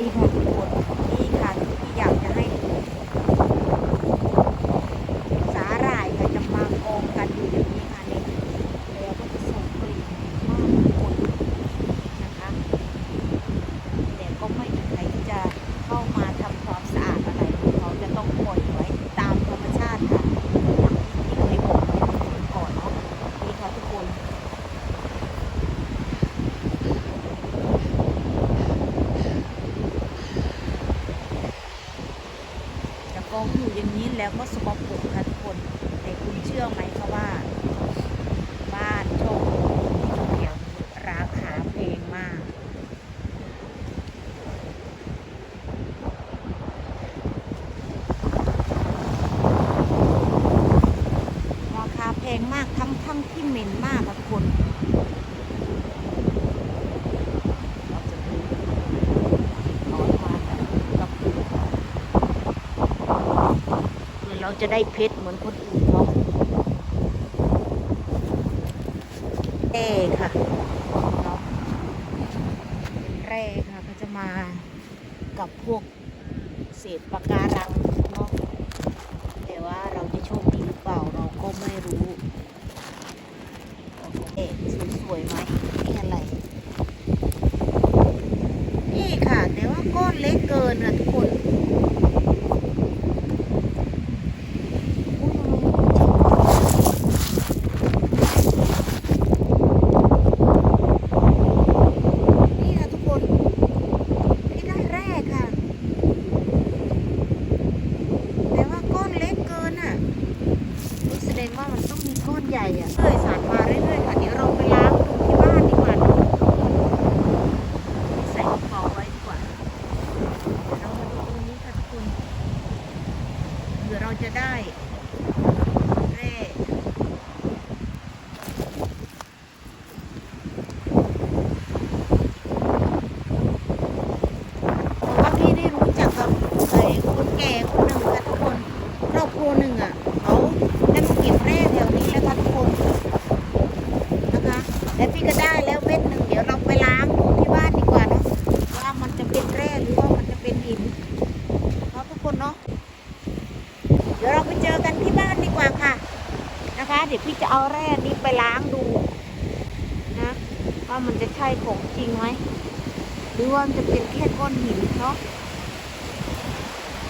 ดีค่ะทุกคนดีค่ะที่อยากจะให้ อยู่อย่างนี้แล้วก็สกปรกค่ะทุกคนแต่คุณเชื่อไหมคะว่า บ้านโชคเดียวราคาแพงมาก ราคาแพงมากทั้งทั้งที่เหม็นมากค่ะทุกคนเราจะดูน้อยมากับเพื่อ เราจะได้เพชรเหมือนคนอื่นเขาแร่ค่ะเนาะเป็นแร่ค่ะเขาจะมากับพวกเศษปะการังเนาะแต่ว่าเราจะโชคดีหรือเปล่าเราก็ไม่รู้เอ๊ะสวยๆไหมนี่อะไรนี่ค่ะ แต่ว่าก้อนเล็กเกินนะทุกคนค่ะทุกคนพี่ได้แรกค่ะ แต่ว่าก้อนเล็กเกินอะนี่แสดงว่ามันต้องมีก้อน ใหญ่อะเลยสารมาเรื่อยๆค่ะเดี๋ยวเราไปล้างดูที่บ้านดีกว่าเนอะใส่กระเป๋าไว้ดีกว่าเดี๋ยวเรามาดูตรงนี้ค่ะทุกคนเดี๋ยวเราจะได้แร่เพราะว่าพี่ได้รู้จักกับไอ้คนแก่คนหนึ่งค่ะทุกคนครอบครัวหนึ่งอะเขาได้มาเก็บแร่แถวนี้แล้วค่ะทุกคนนะคะและพี่ก็ได้แล้วเม็ดหนึ่งเดี๋ยวเราไปล้างดูที่บ้านดีกว่าเนาะว่ามันจะเป็นแร่หรือว่ามันจะเป็นหินเนาะทุกคนเนาะเดี๋ยวเราไปเจอกันที่บ้านดีกว่าค่ะนะคะ เดี๋ยวพี่จะเอาแร่นี้ไปล้างดูนะว่ามันจะใช่ของจริงไหมหรือว่ามันจะเป็นแค่ก้อนหินเนาะ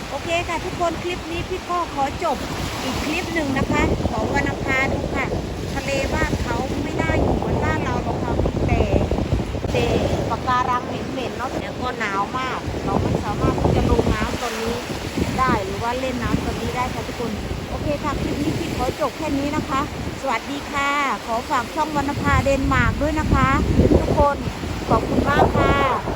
โอเคค่ะทุกคนคลิปนี้พี่ก็ขอจบอีกคลิปหนึ่งนะคะของวรรณภาดูค่ะ ทะเลบ้านเขาไม่น่าอยู่เหมือนบ้านเราหรอกค่ะแต่แต่ปะการังเหม็นๆเนาะแล้วก็หนาวมาก เราไม่สามารถที่จะลงน้ำตอนนี้ ได้หรือว่าเล่นน้ำตรงนี้ได้ค่ะทุกคน โอเคค่ะคลิปนี้พี่ขอจบแค่นี้นะคะ สวัสดีค่ะ ขอฝากช่องวรรณภาเดนมาร์กด้วยนะคะ ทุกคนขอบคุณมากค่ะ